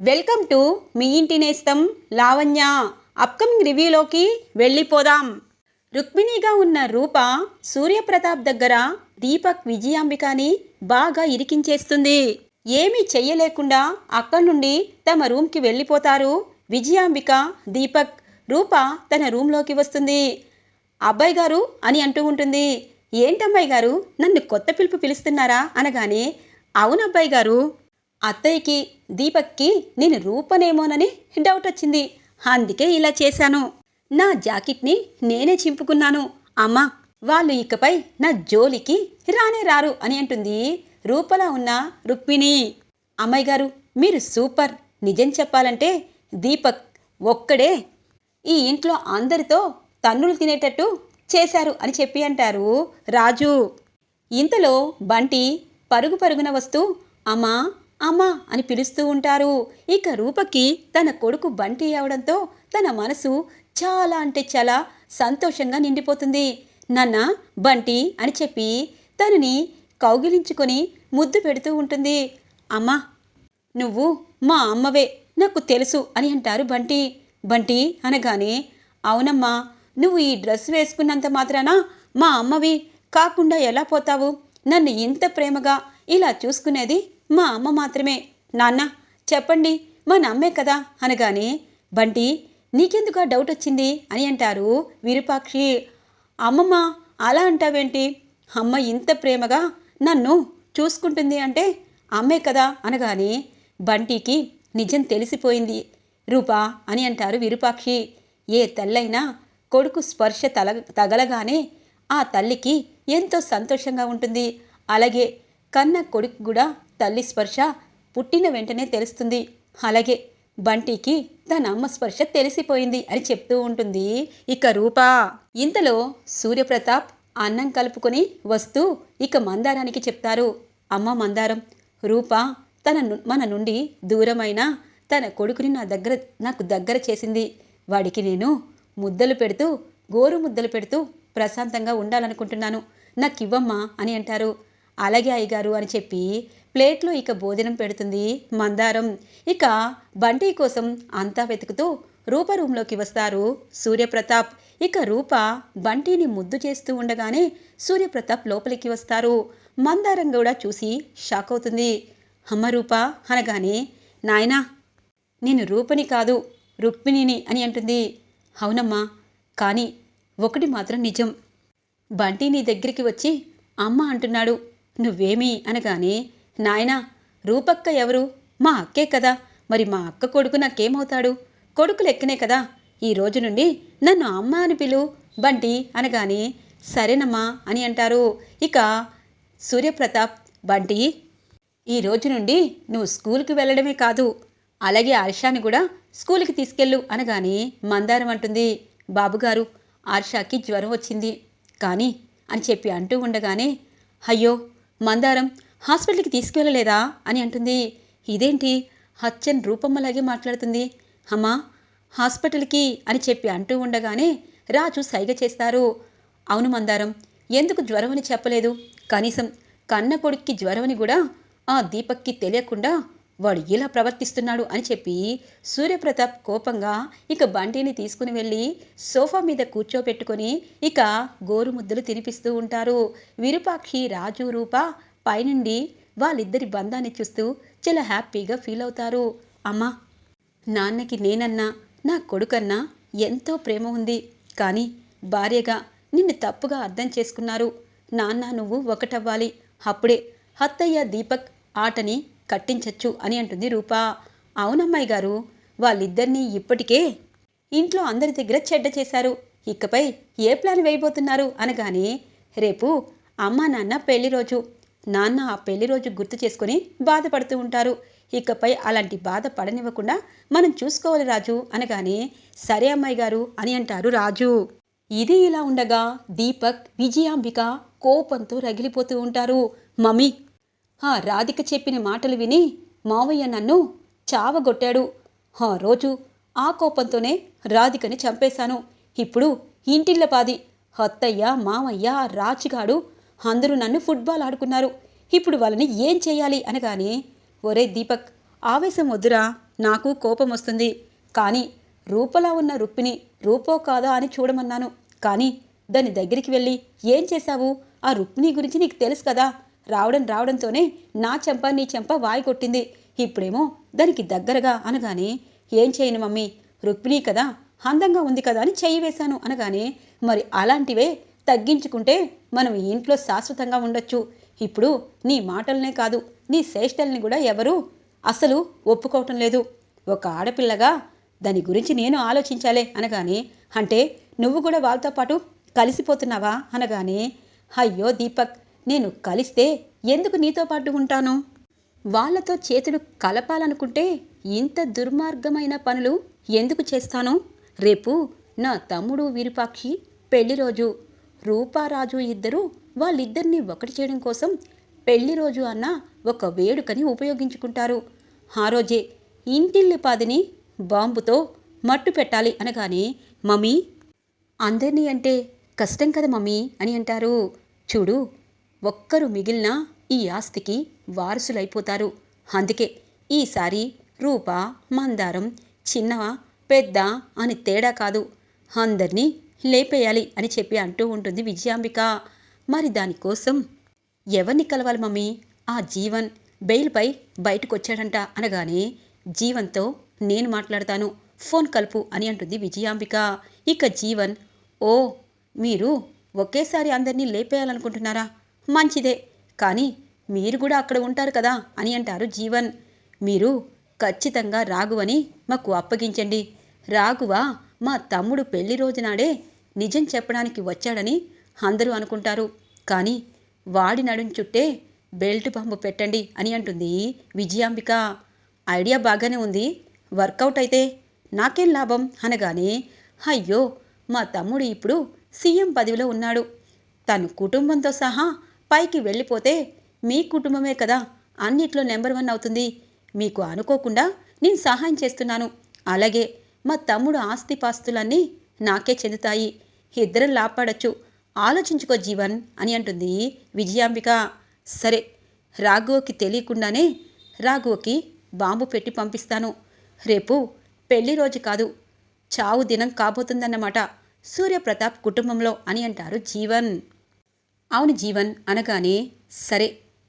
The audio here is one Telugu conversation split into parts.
వెల్కమ్ టు మీ ఇంటి నేస్తం లావణ్య. అప్కమింగ్ రివ్యూలోకి వెళ్ళిపోదాం. రుక్మిణిగా ఉన్న రూప సూర్యప్రతాప్ దగ్గర దీపక్ విజయాంబికాని బాగా ఇరికించేస్తుంది. ఏమీ చెయ్యలేకుండా అక్కడి నుండి తమ రూమ్కి వెళ్ళిపోతారు విజయాంబిక దీపక్. రూప తన రూమ్లోకి వస్తుంది. అబ్బాయి గారు అని అంటూ ఉంటుంది. ఏంటమ్మాయి గారు? నన్ను కొత్త పిలుపు పిలుస్తున్నారా? అనగానే అవునబ్బాయి గారు. అత్తయ్యకి దీపక్కి నేను రూపనేమోనని డౌట్ వచ్చింది. అందుకే ఇలా చేశాను. నా జాకెట్ని నేనే చింపుకున్నాను. అమ్మా వాళ్ళు ఇకపై నా జోలికి రానే రారు అని అంటుంది రూపలా ఉన్న రుక్మిణి. అమ్మాయి గారు మీరు సూపర్. నిజం చెప్పాలంటే దీపక్ ఒక్కడే ఈ ఇంట్లో అందరితో తన్నులు తినేటట్టు చేశారు అని చెప్పి అంటారు రాజు. ఇంతలో బంటి పరుగు పరుగున వస్తూ అమ్మా అమ్మా అని పిలుస్తూ ఉంటారు. ఇక రూపకి తన కొడుకు బంటి అవడంతో తన మనసు చాలా అంటే చాలా సంతోషంగా నిండిపోతుంది. నాన్న బంటి అని చెప్పి తనని కౌగిలించుకొని ముద్దు పెడుతూ ఉంటుంది. అమ్మా నువ్వు మా అమ్మవే నాకు తెలుసు అని అంటారు బంటి. బంటి అనగానే అవునమ్మా నువ్వు ఈ డ్రెస్ వేసుకున్నంత మాత్రాన? మా అమ్మవి కాకుండా ఎలా పోతావు? నన్ను ఇంత ప్రేమగా ఇలా చూసుకునేది మా అమ్మ మాత్రమే. నాన్న చెప్పండి మా నమ్మే కదా అనగానే బంటి నీకెందుకు ఆ డౌట్ వచ్చింది అని అంటారు విరూపాక్షి. అమ్మమ్మ అలా అంటావేంటి? అమ్మ ఇంత ప్రేమగా నన్ను చూసుకుంటుంది అంటే అమ్మే కదా అనగానే బంటికి నిజం తెలిసిపోయింది. రూపా అని అంటారు విరూపాక్షి. ఏ తల్లైనా కొడుకు స్పర్శ తల తగలగానే ఆ తల్లికి ఎంతో సంతోషంగా ఉంటుంది. అలాగే కన్న కొడుకు కూడా తల్లి స్పర్శ పుట్టిన వెంటనే తెలుస్తుంది. అలాగే బంటికి తన అమ్మ స్పర్శ తెలిసిపోయింది అని చెప్తూ ఉంటుంది. ఇక రూపా. ఇంతలో సూర్యప్రతాప్ అన్నం కలుపుకొని వస్తూ ఇక మందారానికి చెప్తారు. అమ్మ మందారం రూప తన మన నుండి దూరమైన తన కొడుకుని నా దగ్గర నాకు దగ్గర చేసింది. వాడికి నేను ముద్దలు పెడుతూ గోరు ముద్దలు పెడుతూ ప్రశాంతంగా ఉండాలనుకుంటున్నాను. నాకు ఇవ్వమ్మా అని అంటారు. అలాగే అయ్యగారు అని చెప్పి ప్లేట్లో ఇక భోజనం పెడుతుంది మందారం. ఇక బంటి కోసం అంతా వెతుకుతూ రూప రూంలోకి వస్తారు సూర్యప్రతాప్. ఇక రూప బంటిని ముద్దు చేస్తూ ఉండగానే సూర్యప్రతాప్ లోపలికి వస్తారు. మందారం కూడా చూసి షాక్ అవుతుంది. అమ్మ రూప అనగానే నాయనా నేను రూపని కాదు రుక్మిణిని అని అంటుంది. అవునమ్మా కానీ ఒకటి మాత్రం నిజం. బంటి నీ దగ్గరికి వచ్చి అమ్మ అంటున్నాడు. నువ్వేమి అనగానే నాయనా రూపక్క ఎవరు? మా అక్కే కదా. మరి మా అక్క కొడుకు నాకేమవుతాడు? కొడుకు లెక్కనే కదా. ఈ రోజు నుండి నన్ను అమ్మ అని పిలు. బంటి అనగానే సరేనమ్మా అని అంటారు. ఇక సూర్యప్రతాప్ బంటి ఈ రోజు నుండి నువ్వు స్కూల్కి వెళ్ళడమే కాదు. అలాగే ఆర్షాని కూడా స్కూల్కి తీసుకెళ్ళు అనగానే మందారం అంటుంది. బాబుగారు ఆర్షాకి జ్వరం వచ్చింది. కానీ అని చెప్పి అంటూ ఉండగానే అయ్యో మందారం హాస్పిటల్కి తీసుకువెళ్ళలేదా అని అంటుంది. ఇదేంటి? హచ్చన్ రూపమ్మలాగే మాట్లాడుతుంది. అమ్మా హాస్పిటల్కి అని చెప్పి అంటూ ఉండగానే రాజు సైగ చేస్తారు. అవును మందారం ఎందుకు జ్వరం అని చెప్పలేదు? కనీసం కన్న కొడుక్కి జ్వరమని కూడా ఆ దీపక్కి తెలియకుండా వాడు ఇలా ప్రవర్తిస్తున్నాడు అని చెప్పి సూర్యప్రతాప్ కోపంగా ఇక బంటిని తీసుకుని వెళ్ళి సోఫా మీద కూర్చోపెట్టుకొని ఇక గోరుముద్దలు తినిపిస్తూ ఉంటారు. విరూపాక్షి రాజు రూప పైనుండి వాళ్ళిద్దరి బంధాన్ని చూస్తూ చాలా హ్యాపీగా ఫీల్ అవుతారు. అమ్మా నాన్నకి నేనన్నా నా కొడుకన్నా ఎంతో ప్రేమ ఉంది. కానీ భార్యగా నిన్ను తప్పుగా అర్థం చేసుకున్నారు. నాన్న నువ్వు ఒకటవ్వాలి. అప్పుడే హత్తయ్య దీపక్ ఆటని కట్టించచ్చు అని అంటుంది రూపా. అవునమ్మాయి గారు వాళ్ళిద్దరినీ ఇప్పటికే ఇంట్లో అందరి దగ్గర చెడ్డ చేశారు. ఇకపై ఏ ప్లాన్ వేయబోతున్నారు అనగానే రేపు అమ్మా నాన్న పెళ్ళి రోజు నాన్న ఆ పెళ్ళి రోజు గుర్తు చేసుకొని బాధపడుతూ ఉంటారు. ఇకపై అలాంటి బాధ పడనివ్వకుండా మనం చూసుకోవాలి రాజు అనగానే సరే అమ్మాయి గారు అని అంటారు రాజు. ఇది ఇలా ఉండగా దీపక్ విజయాంబిక కోపంతో రగిలిపోతూ ఉంటారు. మమ్మీ ఆ రాధిక చెప్పిన మాటలు విని మావయ్య నన్ను చావగొట్టాడు. ఆ రోజు ఆ కోపంతోనే రాధికని చంపేశాను. ఇప్పుడు ఇంటిల్లపాది అత్తయ్య మామయ్య రాజుగాడు అందరూ నన్ను ఫుట్బాల్ ఆడుకున్నారు. ఇప్పుడు వాళ్ళని ఏం చేయాలి అనగానే ఒరే దీపక్ ఆవేశం వద్దురా నాకు కోపం వస్తుంది. కానీ రూపలా ఉన్న రుక్మిణి రూపో కాదా అని చూడమన్నాను. కానీ దాని దగ్గరికి వెళ్ళి ఏం చేశావు? ఆ రుక్మిణి గురించి నీకు తెలుసు కదా. రావడం రావడంతోనే నా చెంప నీ చెంప వాయి కొట్టింది. ఇప్పుడేమో దానికి దగ్గరగా అనగానే ఏం చేయను మమ్మీ? రుక్మిణి కదా అందంగా ఉంది కదా అని చెయ్యి వేశాను అనగానే మరి అలాంటివే తగ్గించుకుంటే మనం ఈ ఇంట్లో శాశ్వతంగా ఉండొచ్చు. ఇప్పుడు నీ మాటలనే కాదు నీ చేష్టల్ని కూడా ఎవరు అసలు ఒప్పుకోవటం లేదు. ఒక ఆడపిల్లగా దాని గురించి నేను ఆలోచించాలే అనగానే అంటే నువ్వు కూడా వాళ్ళతో పాటు కలిసిపోతున్నావా? అనగానే అయ్యో దీపక్ నేను కలిస్తే ఎందుకు నీతో పాటు ఉంటాను? వాళ్ళతో చేతులు కలపాలనుకుంటే ఇంత దుర్మార్గమైన పనులు ఎందుకు చేస్తాను? రేపు నా తమ్ముడు విరూపాక్షి పెళ్ళి రోజు. రూపారాజు ఇద్దరు వాళ్ళిద్దరిని ఒకటి చేయడం కోసం పెళ్ళి రోజు అన్న ఒక వేడుకని ఉపయోగించుకుంటారు. ఆ రోజే ఇంటిల్లిపాదిని బాంబుతో మట్టు పెట్టాలి అనగానే మమ్మీ! అందరినీ అంటే కష్టం కదా మమ్మీ! అని అంటారు. చూడు ఒక్కరు మిగిలిన ఈ ఆస్తికి వారసులైపోతారు. అందుకే ఈసారి రూప మందారం చిన్న పెద్ద అని తేడా కాదు. అందరినీ లేపేయాలి అని చెప్పి అంటూ ఉంటుంది విజయాంబిక. మరి దానికోసం ఎవరిని కలవాలి మమ్మీ? ఆ జీవన్ బెయిల్పై బయటకు వచ్చాడంట అనగానే జీవన్తో నేను మాట్లాడతాను ఫోన్ కలుపు అని అంటుంది విజయాంబిక. ఇక జీవన్ ఓ మీరు ఒకేసారి అందరినీ లేపేయాలనుకుంటున్నారా? మంచిదే. కానీ మీరు కూడా అక్కడ ఉంటారు కదా అని అంటారు జీవన్. మీరు ఖచ్చితంగా రాఘువని మాకు అప్పగించండి. రాఘువ మా తమ్ముడు పెళ్ళి రోజునాడే నిజం చెప్పడానికి వచ్చాడని అందరూ అనుకుంటారు. కానీ వాడి నడుం చుట్టే బెల్ట్ పంపు పెట్టండి అని అంటుంది విజయాంబిక. ఐడియా బాగానే ఉంది. వర్కౌట్ అయితే నాకేం లాభం అనగానే అయ్యో మా తమ్ముడు ఇప్పుడు సీఎం పదవిలో ఉన్నాడు. తను కుటుంబంతో సహా పైకి వెళ్ళిపోతే మీ కుటుంబమే కదా అన్నిట్లో నెంబర్ వన్ అవుతుంది. మీకు అనుకోకుండా నేను సహాయం చేస్తున్నాను. అలాగే మా తమ్ముడు ఆస్తిపాస్తులన్నీ నాకే చెందుతాయి. ఇద్దరం లాపాడచ్చు. ఆలోచించుకో జీవన్ అని అంటుంది విజయాంబిక. సరే రాఘవకి తెలియకుండానే రాఘవకి బాంబు పెట్టి పంపిస్తాను. రేపు పెళ్ళి రోజు కాదు చావు దినం కాబోతుందన్నమాట. సూర్యప్రతాప్ కుటుంబంలో అని అంటారు జీవన్. అవును జీవన్ అనగానే సరే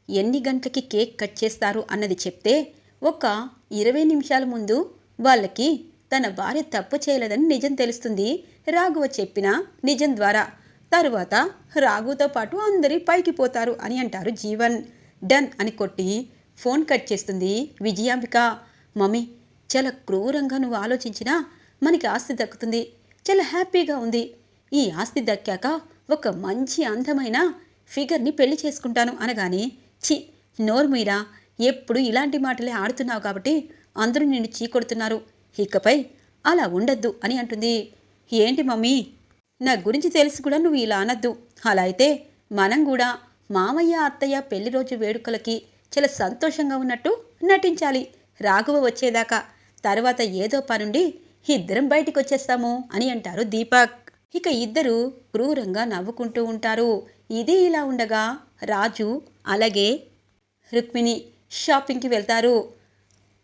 ఎన్ని గంటలకి కేక్ కట్ చేస్తారు అన్నది చెప్తే ఒక ఇరవై నిమిషాల ముందు వాళ్ళకి తన భార్య తప్పు చేయలేదని నిజం తెలుస్తుంది. రాఘవ చెప్పిన నిజం ద్వారా. తరువాత రాఘుతో పాటు అందరి పైకి పోతారు అని అంటారు జీవన్. డన్ అని కొట్టి ఫోన్ కట్ చేస్తుంది విజయాంబిక. మమ్మీ చాలా క్రూరంగా నువ్వు ఆలోచించినా మనకి ఆస్తి దక్కుతుంది. చాలా హ్యాపీగా ఉంది. ఈ ఆస్తి దక్కాక ఒక మంచి అందమైన ఫిగర్ని పెళ్ళి చేసుకుంటాను అనగానే చి నోర్మీరా ఎప్పుడు ఇలాంటి మాటలే ఆడుతున్నావు కాబట్టి అందరూ నిన్ను చీకొడుతున్నారు ఇకపై అలా ఉండద్దు అని అంటుంది. ఏంటి మమ్మీ? నా గురించి తెలిసి కూడా నువ్వు ఇలా అనద్దు. అలా అయితే మనం కూడా మామయ్య అత్తయ్య పెళ్ళి రోజు వేడుకలకి చాలా సంతోషంగా ఉన్నట్టు నటించాలి. రాఘవ వచ్చేదాకా. తర్వాత ఏదో పనుండి ఇద్దరం బయటికి వచ్చేస్తాము అని అంటారు దీపక్. ఇక ఇద్దరు క్రూరంగా నవ్వుకుంటూ ఉంటారు. ఇది ఇలా ఉండగా రాజు అలాగే రుక్మిణి షాపింగ్కి వెళ్తారు.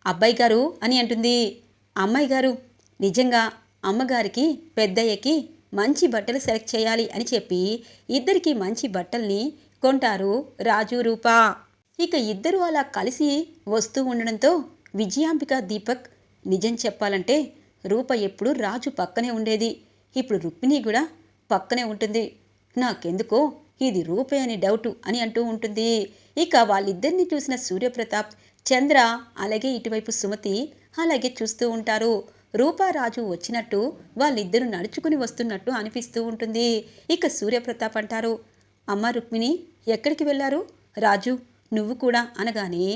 అబ్బాయి గారు అని అంటుంది. అమ్మాయి గారు నిజంగా అమ్మగారికి పెద్దయ్యకి మంచి బట్టలు సెలెక్ట్ చేయాలి అని చెప్పి ఇద్దరికి మంచి బట్టల్ని కొంటారు రాజు రూప. ఇక ఇద్దరు అలా కలిసి వస్తూ ఉండడంతో విజయాంబిక దీపక్ నిజం చెప్పాలంటే రూప ఎప్పుడు రాజు పక్కనే ఉండేది. ఇప్పుడు రుక్మిణి కూడా పక్కనే ఉంటుంది. నాకెందుకో ఇది రూపే అని డౌటు అని అంటూ ఉంటుంది. ఇక వాళ్ళిద్దరిని చూసిన సూర్యప్రతాప్ చంద్ర అలాగే ఇటువైపు సుమతి అలాగే చూస్తూ ఉంటారు. రూపారాజు వచ్చినట్టు వాళ్ళిద్దరూ నడుచుకుని వస్తున్నట్టు అనిపిస్తూ ఉంటుంది. ఇక సూర్యప్రతాప్ అంటారు అమ్మ రుక్మిణి ఎక్కడికి వెళ్ళారు? రాజు నువ్వు కూడా అనగానే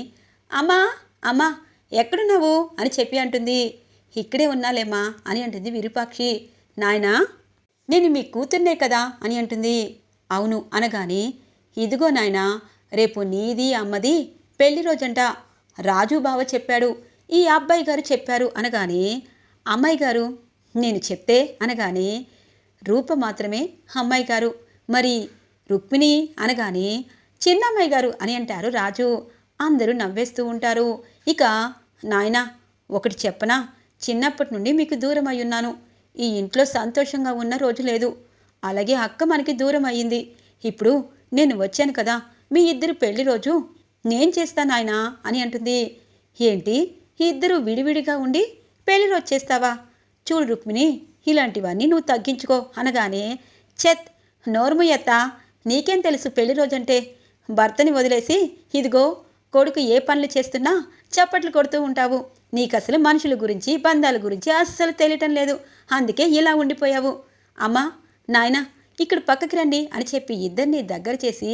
అమ్మా అమ్మా ఎక్కడున్నావు? అని చెప్పి అంటుంది. ఇక్కడే ఉన్నాలేమ్మా అని అంటుంది విరూపాక్షి. నాయనా నేను మీ కూతుర్నే కదా అని అంటుంది. అవును అనగానే ఇదిగో నాయనా రేపు నీది అమ్మది పెళ్ళి రోజంట. రాజు బావ చెప్పాడు ఈ అబ్బాయి గారు చెప్పారు అనగానే అమ్మాయి గారు నేను చెప్తే అనగానే రూప మాత్రమే అమ్మాయి గారు. మరి రుక్మిణి అనగానే చిన్నమ్మాయి గారు అని అంటారు రాజు. అందరూ నవ్వేస్తూ ఉంటారు. ఇక నాయనా ఒకటి చెప్పనా చిన్నప్పటి నుండి మీకు దూరం అయి ఉన్నాను. ఈ ఇంట్లో సంతోషంగా ఉన్న రోజు లేదు. అలాగే అక్క మనకి దూరం అయ్యింది. ఇప్పుడు నేను వచ్చాను కదా మీ ఇద్దరు పెళ్ళి రోజు నేను చేస్తాను ఆయన అని అంటుంది. ఏంటి ఇద్దరు విడివిడిగా ఉండి పెళ్ళి రోజు చేస్తావా? చూడు రుక్మిణి ఇలాంటివన్నీ నువ్వు తగ్గించుకో అనగానే చెత్ నోర్ముయత్త నీకేం తెలుసు పెళ్ళి రోజంటే? భర్తని వదిలేసి ఇదిగో కొడుకు ఏ పనులు చేస్తున్నా చప్పట్లు కొడుతూ ఉంటావు. నీకు అసలు మనుషుల గురించి బంధాల గురించి అస్సలు తెలియటం లేదు. అందుకే ఇలా ఉండిపోయావు. అమ్మా నాయనా ఇక్కడ పక్కకి రండి అని చెప్పి ఇద్దరిని దగ్గర చేసి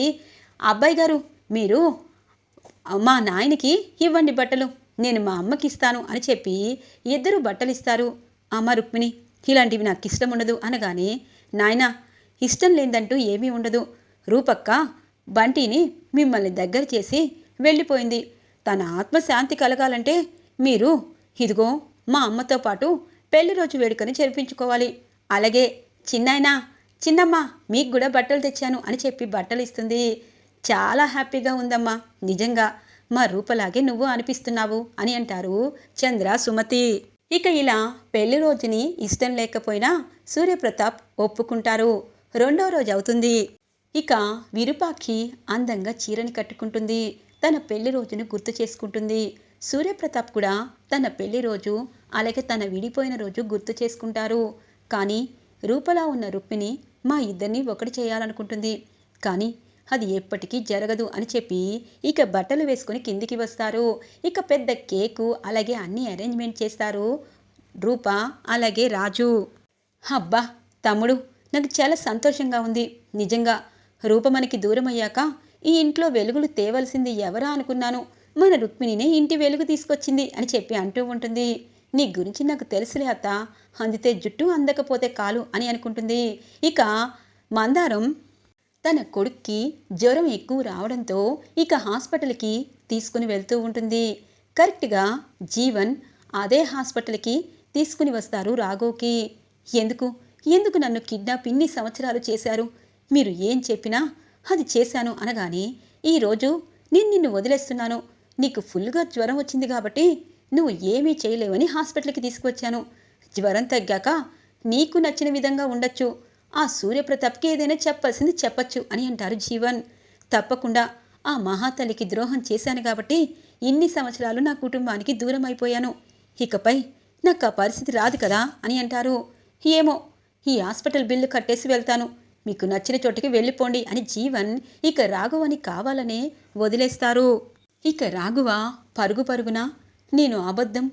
అబ్బాయి గారు మీరు మా నాయనకి ఇవ్వండి బట్టలు. నేను మా అమ్మకి ఇస్తాను అని చెప్పి ఇద్దరు బట్టలు ఇస్తారు అమ్మ రుక్మిణి ఇలాంటివి నాకు ఇష్టం ఉండదు అనగానే నాయనా ఇష్టం లేదంటూ ఏమీ ఉండదు. రూపక్క బంటిని మిమ్మల్ని దగ్గర చేసి వెళ్ళిపోయింది. తన ఆత్మశాంతి కలగాలంటే మీరు ఇదిగో మా అమ్మతో పాటు పెళ్ళి రోజు వేడుకని జరిపించుకోవాలి. అలాగే చిన్నాయనా చిన్నమ్మ మీకు కూడా బట్టలు తెచ్చాను అని చెప్పి బట్టలు ఇస్తుంది. చాలా హ్యాపీగా ఉందమ్మా నిజంగా. మా రూపలాగే నువ్వు అనిపిస్తున్నావు అని అంటారు చంద్ర సుమతి. ఇక ఇలా పెళ్ళి రోజుని ఇష్టం లేకపోయినా సూర్యప్రతాప్ ఒప్పుకుంటారు. రెండో రోజు అవుతుంది. ఇక విరూపాక్షి అందంగా చీరని కట్టుకుంటుంది. తన పెళ్ళి రోజును గుర్తు చేసుకుంటుంది. సూర్యప్రతాప్ కూడా తన పెళ్ళి రోజు అలాగే తన విడిపోయిన రోజు గుర్తు చేసుకుంటారు. కానీ రూపలా ఉన్న రుక్మిణి మా ఇద్దరిని ఒకటి చేయాలనుకుంటుంది. కానీ అది ఎప్పటికీ జరగదు అని చెప్పి ఇక బట్టలు వేసుకొని కిందికి వస్తారు. ఇక పెద్ద కేకు అలాగే అన్ని అరేంజ్మెంట్ చేస్తారు. రూప అలాగే రాజు. అబ్బా తమ్ముడు నాకు చాలా సంతోషంగా ఉంది. నిజంగా రూప మనకి దూరం అయ్యాక ఈ ఇంట్లో వెలుగులు తేవలసింది ఎవరా అనుకున్నాను? మన రుక్మిణినే ఇంటి వెలుగు తీసుకొచ్చింది అని చెప్పి అంటూ ఉంటుంది. నీ గురించి నాకు తెలుసులే అత్త. అందితే జుట్టు అందకపోతే కాలు అని అనుకుంటుంది. ఇక మందారం తన కొడుక్కి జ్వరం ఎక్కువ రావడంతో ఇక హాస్పిటల్కి తీసుకుని వెళ్తూ ఉంటుంది. కరెక్ట్గా జీవన్ అదే హాస్పిటల్కి తీసుకుని వస్తారు రాఘోకి ఎందుకు? ఎందుకు నన్ను కిడ్నాప్ ఇన్ని సంవత్సరాలు చేశారు? మీరు ఏం చెప్పినా అది చేశాను అనగానే ఈరోజు నేను నిన్ను వదిలేస్తున్నాను. నీకు ఫుల్గా జ్వరం వచ్చింది కాబట్టి నువ్వు ఏమీ చేయలేవని హాస్పిటల్కి తీసుకువచ్చాను. జ్వరం తగ్గాక నీకు నచ్చిన విధంగా ఉండొచ్చు. ఆ సూర్యప్రతాప్కి ఏదైనా చెప్పాల్సింది చెప్పచ్చు అని అంటారు జీవన్. తప్పకుండా ఆ మహాతల్లికి ద్రోహం చేశాను కాబట్టి ఇన్ని సంవత్సరాలు నా కుటుంబానికి దూరం అయిపోయాను ఇకపై నాకు ఆ పరిస్థితి రాదు కదా అని అంటారు. ఏమో ఈ హాస్పిటల్ బిల్లు కట్టేసి వెళ్తాను. మీకు నచ్చిన చోటికి వెళ్ళిపోండి అని జీవన్ ఇక రాఘవని కావాలనే వదిలేస్తారు. ఇక రాఘవ పరుగు పరుగున? నేను అబద్ధం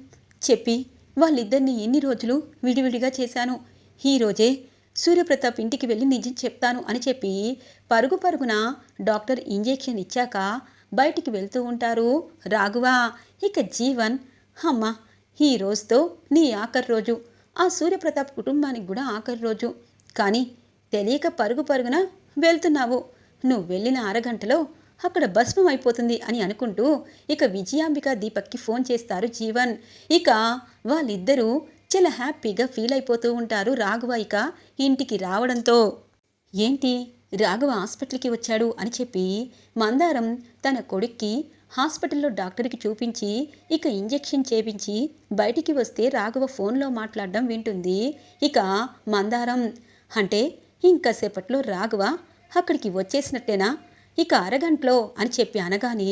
చెప్పి వాళ్ళిద్దరిని ఎన్ని రోజులు విడివిడిగా చేశాను? ఈరోజే సూర్యప్రతాప్ ఇంటికి వెళ్ళి నిజం చెప్తాను అని చెప్పి పరుగు పరుగున డాక్టర్ ఇంజెక్షన్ ఇచ్చాక బయటికి వెళ్తూ ఉంటారు రాఘవ. ఇక జీవన్ అమ్మ ఈ రోజుతో నీ ఆఖరి రోజు. ఆ సూర్యప్రతాప్ కుటుంబానికి కూడా ఆఖరి రోజు. కానీ తెలియక పరుగు పరుగున వెళ్తున్నావు. నువ్వు వెళ్ళిన అరగంటలో అక్కడ భస్మం అయిపోతుంది అని అనుకుంటూ ఇక విజయాంబిక దీపక్కి ఫోన్ చేస్తారు జీవన్. ఇక వాళ్ళిద్దరూ చాలా హ్యాపీగా ఫీల్ అయిపోతూ ఉంటారు రాఘవ ఇక ఇంటికి రావడంతో. ఏంటి? రాఘవ హాస్పిటల్కి వచ్చాడు అని చెప్పి మందారం తన కొడుక్కి హాస్పిటల్లో డాక్టర్కి చూపించి ఇక ఇంజెక్షన్ చేపించి బయటికి వస్తే రాఘవ ఫోన్లో మాట్లాడడం వింటుంది. ఇక మందారం అంటే ఇంకాసేపట్లో రాఘవ అక్కడికి వచ్చేసినట్టేనా? ఇక అరగంటలో అని చెప్పి అనగానే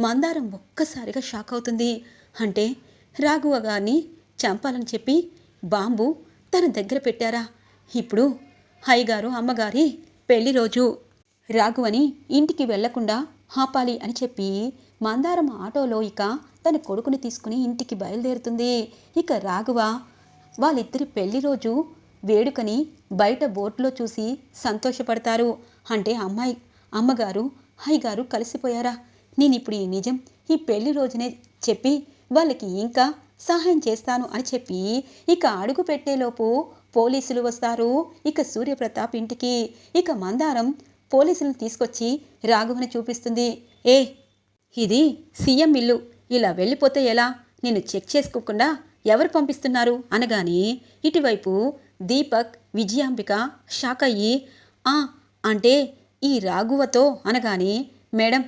మందారం ఒక్కసారిగా షాక్ అవుతుంది. అంటే రాఘవ గారిని చంపాలని చెప్పి బాంబు తన దగ్గర పెట్టారా? ఇప్పుడు హైగారు అమ్మగారి పెళ్ళి రోజు. రాఘవని ఇంటికి వెళ్ళకుండా ఆపాలి అని చెప్పి మందారం ఆటోలో ఇక తన కొడుకుని తీసుకుని ఇంటికి బయలుదేరుతుంది. ఇక రాఘవ వాళ్ళిద్దరి పెళ్ళి రోజు వేడుకని బయట బోట్లో చూసి సంతోషపడతారు. అంటే అమ్మాయి అమ్మగారు అయ్యగారు కలిసిపోయారా? నేను ఇప్పుడు ఈ నిజం ఈ పెళ్ళి రోజునే చెప్పి వాళ్ళకి ఇంకా సహాయం చేస్తాను అని చెప్పి ఇక అడుగు పెట్టేలోపు పోలీసులు వస్తారు. ఇక సూర్యప్రతాప్ ఇంటికి ఇక మందారం పోలీసులను తీసుకొచ్చి రాఘవని చూపిస్తుంది. ఏ ఇది సీఎం ఇల్లు. ఇలా వెళ్ళిపోతే ఎలా? నేను చెక్ చేసుకోకుండా ఎవరు పంపిస్తున్నారు? అనగానే ఇటువైపు దీపక్ విజయాంబిక షాక్ అయ్యి ఆ అంటే ఈ రాఘువతో అనగానే మేడం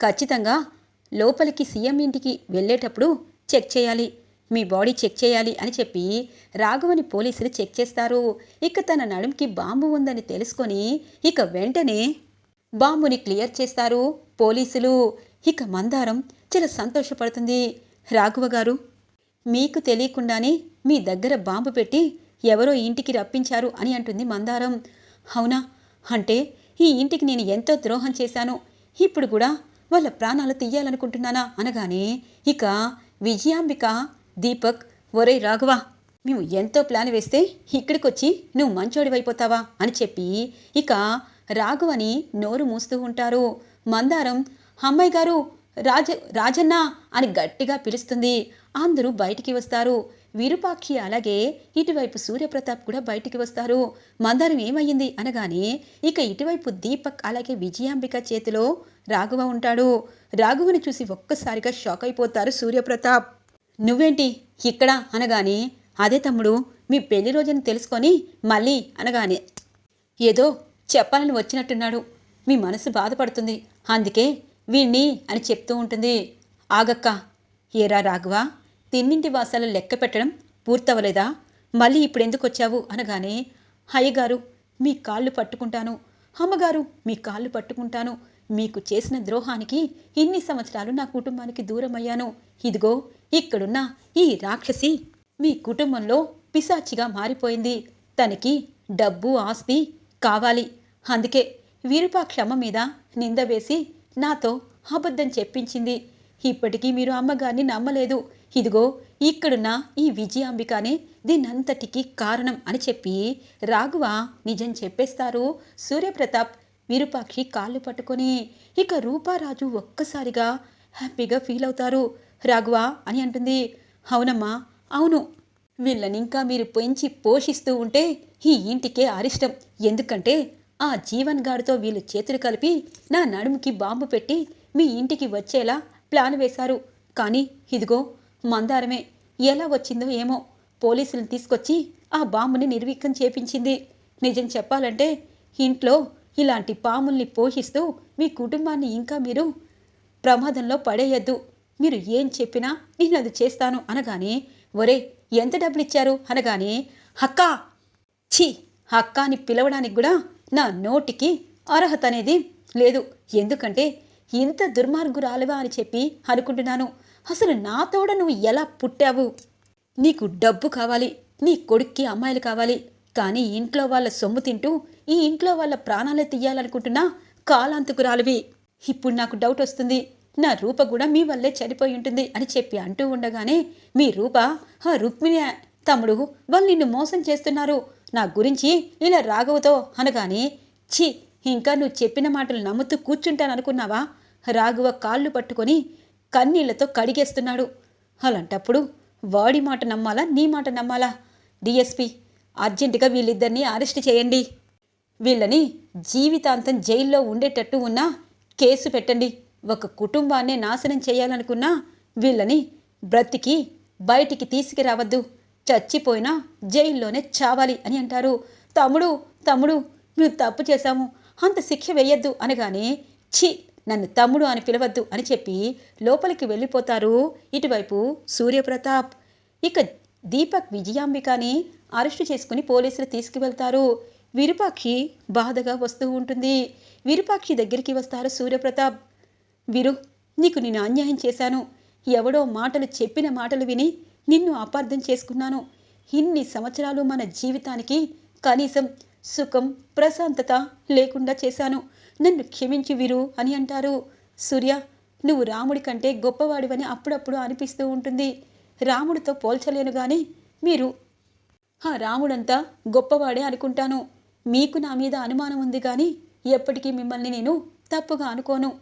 ఖచ్చితంగా లోపలికి సీఎం ఇంటికి వెళ్ళేటప్పుడు చెక్ చేయాలి. మీ బాడీ చెక్ చేయాలి అని చెప్పి రాఘవని పోలీసులు చెక్ చేస్తారు. ఇక తన నడుంకి బాంబు ఉందని తెలుసుకొని ఇక వెంటనే బాంబుని క్లియర్ చేస్తారు పోలీసులు. ఇక మందారం చాలా సంతోషపడుతుంది. రాఘవ గారు మీకు తెలియకుండానే మీ దగ్గర బాంబు పెట్టి ఎవరో ఇంటికి రప్పించారు అని అంటుంది మందారం. అవునా? అంటే ఈ ఇంటికి నేను ఎంతో ద్రోహం చేశాను. ఇప్పుడు కూడా వాళ్ళ ప్రాణాలు తీయాలనుకుంటున్నానా? అనగానే ఇక విజయాంబిక దీపక్ ఒరే రాఘవ మేము ఎంతో ప్లాన్ వేస్తే ఇక్కడికి వచ్చి నువ్వు మంచోడివైపోతావా? అని చెప్పి ఇక రాఘవని నోరు మూస్తూ ఉంటారు. మందారం అమ్మాయి గారు రాజ రాజన్న అని గట్టిగా పిలుస్తుంది. అందరూ బయటికి వస్తారు. విరూపాక్షి అలాగే ఇటువైపు సూర్యప్రతాప్ కూడా బయటికి వస్తారు. మందారం ఏమయ్యింది అనగానే ఇక ఇటువైపు దీపక్ అలాగే విజయాంబిక చేతిలో రాఘవ ఉంటాడు. రాఘవని చూసి ఒక్కసారిగా షాక్ అయిపోతారు సూర్యప్రతాప్. నువ్వేంటి ఇక్కడ అనగానే అదే తమ్ముడు మీ పెళ్ళి రోజుని తెలుసుకొని మళ్ళీ అనగానే. ఏదో చెప్పాలని వచ్చినట్టున్నాడు. మీ మనసు బాధపడుతుంది. అందుకే వీణ్ణి అని చెప్తూ ఉంటుంది. ఆగక్క ఏరా రాఘవ తిన్నింటి వాసాలు లెక్క పెట్టడం పూర్తవలేదా మళ్ళీ ఇప్పుడు ఎందుకు వచ్చావు అనగానే అయ్యగారు మీ కాళ్ళు పట్టుకుంటాను. అమ్మగారు మీ కాళ్ళు పట్టుకుంటాను. మీకు చేసిన ద్రోహానికి ఇన్ని సంవత్సరాలు నా కుటుంబానికి దూరమయ్యాను. ఇదిగో ఇక్కడున్న ఈ రాక్షసి మీ కుటుంబంలో పిశాచిగా మారిపోయింది. తనకి డబ్బు ఆస్తి కావాలి. అందుకే విరూపాక్షమ్మ మీద నింద వేసి నాతో అబద్ధం చెప్పించింది. ఇప్పటికీ మీరు అమ్మగారిని నమ్మలేదు. ఇదిగో ఇక్కడున్న ఈ విజయాంబికానే దీనంతటికి కారణం అని చెప్పి రాఘవ నిజం చెప్పేస్తారు. సూర్యప్రతాప్ విరూపాక్షి కాళ్ళు పట్టుకొని ఇక రూపారాజు ఒక్కసారిగా హ్యాపీగా ఫీల్ అవుతారు. రాఘవ అని అంటుంది అవునమ్మా అవును. వీళ్ళని ఇంకా మీరు పెంచి పోషిస్తూ ఉంటే ఈ ఇంటికే అరిష్టం. ఎందుకంటే ఆ జీవన్ గాడితో వీళ్ళు చేతులు కలిపి నా నడుముకి బాంబు పెట్టి మీ ఇంటికి వచ్చేలా ప్లాన్ వేశారు. కానీ ఇదిగో మందారమే. ఎలా వచ్చిందో ఏమో పోలీసులను తీసుకొచ్చి ఆ బాంబుని నిర్వీకం చేపించింది. నిజం చెప్పాలంటే ఇంట్లో ఇలాంటి పాముల్ని పోషిస్తూ మీ కుటుంబాన్ని ఇంకా మీరు ప్రమాదంలో పడేయద్దు. మీరు ఏం చెప్పినా నేను అది చేస్తాను అనగానే ఒరే ఎంత డబ్బులు ఇచ్చారు అనగానే హక్కా ఛీ! హక్కా అని పిలవడానికి కూడా నా నోటికి అర్హత అనేది లేదు. ఎందుకంటే ఇంత దుర్మార్గురాలివా అని చెప్పి అనుకుంటున్నాను. అసలు నా తోడ నువ్వు ఎలా పుట్టావు? నీకు డబ్బు కావాలి నీ కొడుక్కి అమ్మాయిలు కావాలి. కానీ ఇంట్లో వాళ్ళ సొమ్ము తింటూ ఈ ఇంట్లో వాళ్ళ ప్రాణాలే తీయాలనుకుంటున్నా కాలాంతకురాలివి. ఇప్పుడు నాకు డౌట్ వస్తుంది. నా రూప కూడా మీ వల్లే చనిపోయి ఉంటుంది అని చెప్పి అంటూ ఉండగానే మీ రూప ఆ రుక్మిణి తమ్ముడు వాళ్ళు నిన్ను మోసం చేస్తున్నారు. నా గురించి ఇలా రాఘవతో అనగానే ఛీ ఇంకా నువ్వు చెప్పిన మాటలు నమ్ముతూ కూర్చుంటాననుకున్నావా? రాఘవ కాళ్ళు పట్టుకొని కన్నీళ్ళతో కడిగేస్తున్నాడు. అలాంటప్పుడు వాడి మాట నమ్మాలా నీ మాట నమ్మాలా? డిఎస్పి అర్జెంటుగా వీళ్ళిద్దరినీ అరెస్ట్ చేయండి. వీళ్ళని జీవితాంతం జైల్లో ఉండేటట్టు ఉన్న కేసు పెట్టండి. ఒక కుటుంబాన్నే నాశనం చేయాలనుకున్నా వీళ్ళని బ్రతికి బయటికి తీసుకురావద్దు. చచ్చిపోయినా జైల్లోనే చావాలి అని అంటారు. తమ్ముడు తమ్ముడు మేము తప్పు చేశాము. అంత శిక్ష వేయద్దు అనగానే ఛీ నన్ను తమ్ముడు అని పిలవద్దు అని చెప్పి లోపలికి వెళ్ళిపోతారు. ఇటువైపు సూర్యప్రతాప్. ఇక దీపక్ విజయాంబికని అరెస్టు చేసుకుని పోలీసులు తీసుకువెళ్తారు. విరూపాక్షి బాధగా వస్తూ ఉంటుంది. విరూపాక్షి దగ్గరికి వస్తారు సూర్యప్రతాప్. విరు నీకు నేను అన్యాయం చేశాను. ఎవడో మాటలు చెప్పిన మాటలు విని నిన్ను అపార్థం చేసుకున్నాను. ఇన్ని సంవత్సరాలు మన జీవితానికి కనీసం సుఖం ప్రశాంతత లేకుండా చేశాను. నన్ను క్షమించి విరు అని అంటారు. సూర్య నువ్వు రాముడి కంటే గొప్పవాడివని అప్పుడప్పుడు అనిపిస్తూ ఉంటుంది. రాముడితో పోల్చలేను కానీ మీరు ఆ రాముడంతా గొప్పవాడే అనుకుంటాను. మీకు నా మీద అనుమానం ఉంది కానీ ఎప్పటికీ మిమ్మల్ని నేను తప్పుగా అనుకోను.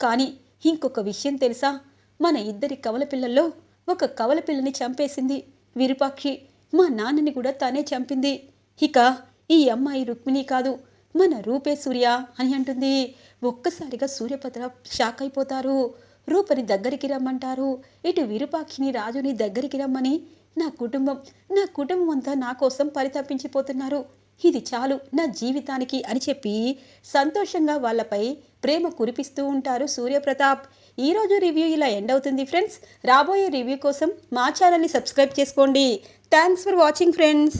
కానీ ఇంకొక విషయం తెలుసా? మన ఇద్దరి కవల పిల్లల్లో ఒక కవల పిల్లని చంపేసింది విరూపాక్షి. మా నాన్నని కూడా తనే చంపింది. ఇక ఈ అమ్మాయి రుక్మిణి కాదు మన రూపే సూర్య అని అంటుంది. ఒక్కసారిగా సూర్యపత్ర షాక్ అయిపోతారు. రూపని దగ్గరికి రమ్మంటారు. ఇటు విరూపాక్షిని రాజుని దగ్గరికి రమ్మని నా కుటుంబం నా కుటుంబం అంతా నా కోసం పరితపించిపోతున్నారు. ఇది చాలు నా జీవితానికి అని చెప్పి సంతోషంగా వాళ్ళపై ప్రేమ కురిపిస్తూ ఉంటారు సూర్యప్రతాప్. ఈరోజు రివ్యూ ఇలా ఎండ్ అవుతుంది ఫ్రెండ్స్. రాబోయే రివ్యూ కోసం మా ఛానల్ని సబ్స్క్రైబ్ చేసుకోండి. Thanks for watching friends.